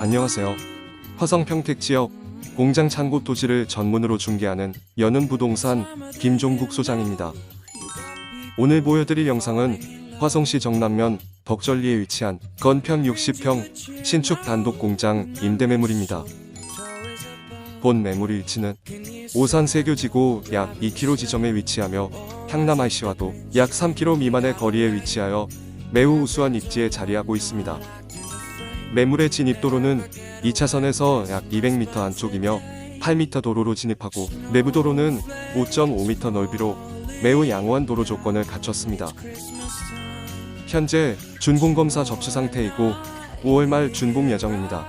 안녕하세요. 화성 평택 지역 공장 창고 토지를 전문으로 중개하는 연은 부동산 김종국 소장입니다. 오늘 보여드릴 영상은 화성시 정남면 덕절리에 위치한 건평 60평 신축 단독 공장 임대 매물입니다. 본 매물 일치는 오산 세교지구 약 2km 지점에 위치하며 향남 IC와도 약 3km 미만의 거리에 위치하여 매우 우수한 입지에 자리하고 있습니다. 매물의 진입도로는 2차선에서 약 200m 안쪽이며 8m 도로로 진입하고 내부 도로는 5.5m 넓이로 매우 양호한 도로 조건을 갖췄습니다. 현재 준공검사 접수 상태이고 5월 말 준공 예정입니다.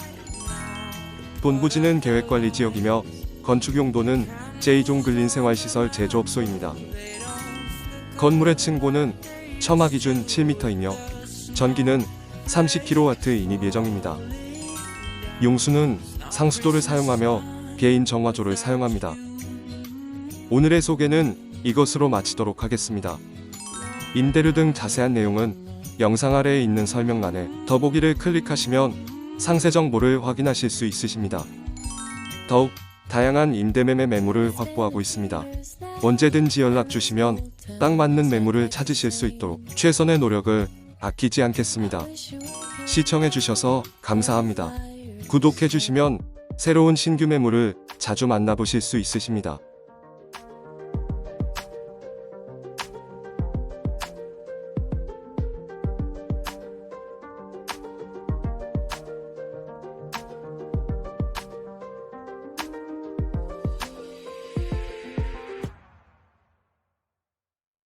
본부지는 계획관리 지역이며 건축 용도는 제2종 근린생활시설 제조업소입니다. 건물의 층고는 첨화 기준 7m이며 전기는 30kW 인입 예정입니다. 용수는 상수도를 사용하며 개인 정화조를 사용합니다. 오늘의 소개는 이것으로 마치도록 하겠습니다. 임대료 등 자세한 내용은 영상 아래에 있는 설명란에 더보기를 클릭하시면 상세 정보를 확인하실 수 있으십니다. 더욱 다양한 임대매매 매물을 확보하고 있습니다. 언제든지 연락 주시면 딱 맞는 매물을 찾으실 수 있도록 최선의 노력을 아끼지 않겠습니다. 시청해 주셔서 감사합니다. 구독해 주시면 새로운 신규 매물을 자주 만나보실 수 있으십니다.